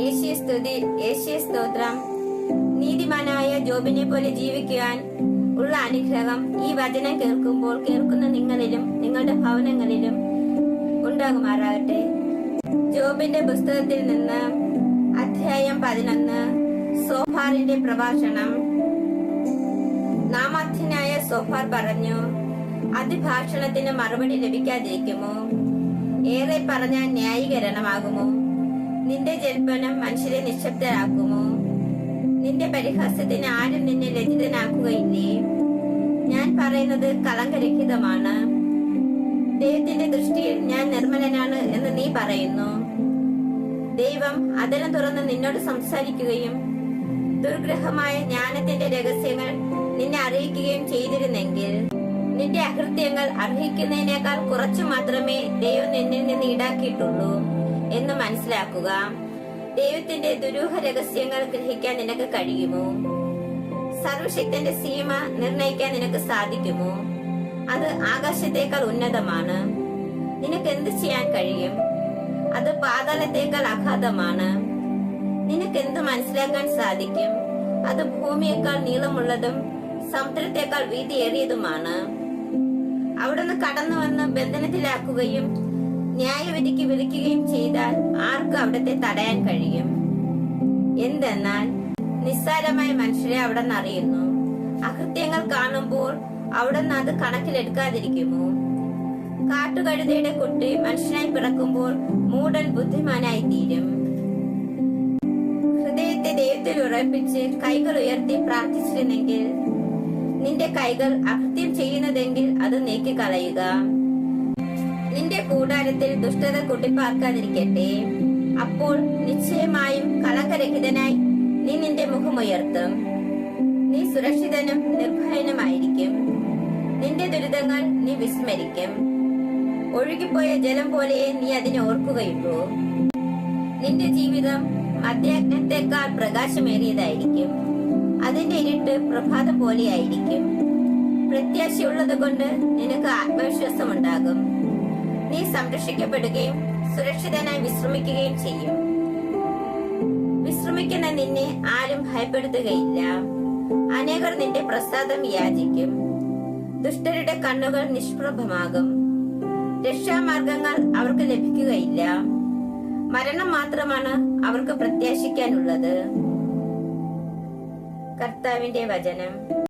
യേശുയെ സ്തുതി യേശുയെ സ്തോത്രം നീതിമാനായ ജോബിനെ പോലെ ജീവിക്കുവാൻ ഉള്ള അനുഗ്രഹം ഈ വചനം കേൾക്കുമ്പോൾ കേൾക്കുന്ന നിങ്ങളിലും നിങ്ങളുടെ ഭവനങ്ങളിലും ഉണ്ടാകുമാറാകട്ടെ. ജോബിന്റെ പുസ്തകത്തിൽ നിന്ന് അധ്യായം പതിനൊന്ന് സോഫാറിന്റെ പ്രഭാഷണം. നാമാധ്യനായ സോഫാർ പറഞ്ഞു അതിഭാഷണത്തിന് മറുപടി ലഭിക്കാതിരിക്കുമോ? ഏറെ പറഞ്ഞാൽ ന്യായീകരണമാകുമോ? നിന്റെ ജൽപ്പനം മനുഷ്യരെ നിശബ്ദരാക്കുമോ? നിന്റെ പരിഹാസത്തിന് ആരും നിന്നെ ലജ്ജിതനാക്കുകയില്ലേ? ഞാൻ പറയുന്നത് കളങ്കരഹിതമാണ്. ദൈവത്തിന്റെ ദൃഷ്ടിയിൽ ഞാൻ നിർമ്മലനാണ് എന്ന് നീ പറയുന്നു. ദൈവം അതരം തുറന്ന് നിന്നോട് സംസാരിക്കുകയും ദുർഗ്രഹമായ ജ്ഞാനത്തിന്റെ രഹസ്യങ്ങൾ നിന്നെ അറിയിക്കുകയും ചെയ്തിരുന്നെങ്കിൽ നിന്റെ അകൃത്യങ്ങൾ അർഹിക്കുന്നതിനേക്കാൾ കുറച്ചു മാത്രമേ ദൈവം നിന്നിൽ നിന്ന് ഈടാക്കിയിട്ടുള്ളൂ. എന്ന് മനസ്സിലാക്കുക. ദൈവത്തിന്റെ ദുരൂഹ രഹസ്യങ്ങൾ ഗ്രഹിക്കാൻ നിനക്ക് കഴിയുമോ? സർവശക്തന്റെ സീമ നിർണയിക്കാൻ നിനക്ക് സാധിക്കുമോ? അത് ആകാശത്തേക്കാൾ ഉന്നതമാണ്. നിനക്ക് എന്ത് ചെയ്യാൻ കഴിയും? അത് പാതാളത്തേക്കാൾ അഗാധമാണ് നിനക്ക് എന്ത് മനസ്സിലാക്കാൻ സാധിക്കും? അത് ഭൂമിയേക്കാൾ നീളമുള്ളതും സമുദ്രത്തെക്കാൾ വീതിയേറിയതുമാണ്. അവിടുന്ന് കടന്നു വന്ന് ബന്ധനത്തിലാക്കുകയും ന്യായവിധിക്ക് വിളിക്കുകയും ചെയ്താൽ ആർക്കും അവിടത്തെ തടയാൻ കഴിയും. എന്തെന്നാൽ നിസ്സാരമായ മനുഷ്യരെ അവിടെ നിന്നറിയുന്നു അകൃത്യങ്ങൾ കാണുമ്പോൾ അവിടെ നിന്ന് അത് കണക്കിലെടുക്കാതിരിക്കുമോ? കാട്ടുകഴുതയുടെ കുട്ടി മനുഷ്യനായി പിറക്കുമ്പോൾ മൂടൻ ബുദ്ധിമാനായി തീരും. ഹൃദയത്തെ ദൈവത്തിൽ ഉറപ്പിച്ച് കൈകൾ ഉയർത്തി പ്രാർത്ഥിച്ചിരുന്നെങ്കിൽ നിന്റെ കൈകൾ അകൃത്യം ചെയ്യുന്നതെങ്കിൽ അത് നീക്കിക്കളയുക. നിന്റെ കൂടാരത്തിൽ ദുഷ്ടത കുട്ടിപ്പാർക്കാതിരിക്കട്ടെ. അപ്പോൾ നിശ്ചയമായും കളങ്കരഹിതനായി നീ നിന്റെ മുഖമുയർത്തും നീ സുരക്ഷിതനും നിർഭയനുമായിരിക്കും. നിന്റെ ദുരിതങ്ങൾ നീ വിസ്മരിക്കും. ഒഴുകിപ്പോയ ജലം പോലെ നീ അതിനെ ഓർക്കുകയുള്ളൂ. നിന്റെ ജീവിതം മധ്യാജ്ഞത്തെക്കാൾ പ്രകാശമേറിയതായിരിക്കും. അതിന്റെ ഇരുട്ട് പ്രഭാതം പോലെയായിരിക്കും. പ്രത്യാശയുള്ളത് കൊണ്ട് നിനക്ക് ആത്മവിശ്വാസം ഉണ്ടാകും നീ സംരക്ഷിക്കപ്പെടുകയും സുരക്ഷിതനായി വിശ്രമിക്കുകയും ചെയ്യും. വിശ്രമിക്കുന്ന നിന്നെ ആരും ഭയപ്പെടുത്തുകയില്ല. അനേകർ നിന്റെ പ്രസാദം യാചിക്കും. ദുഷ്ടരുടെ കണ്ണുകൾ നിഷ്പ്രഭമാകും. രക്ഷാമാർഗങ്ങൾ അവർക്ക് ലഭിക്കുകയില്ല. മരണം മാത്രമാണ് അവർക്ക് പ്രത്യാശിക്കാനുള്ളത്. കർത്താവിന്റെ വചനം.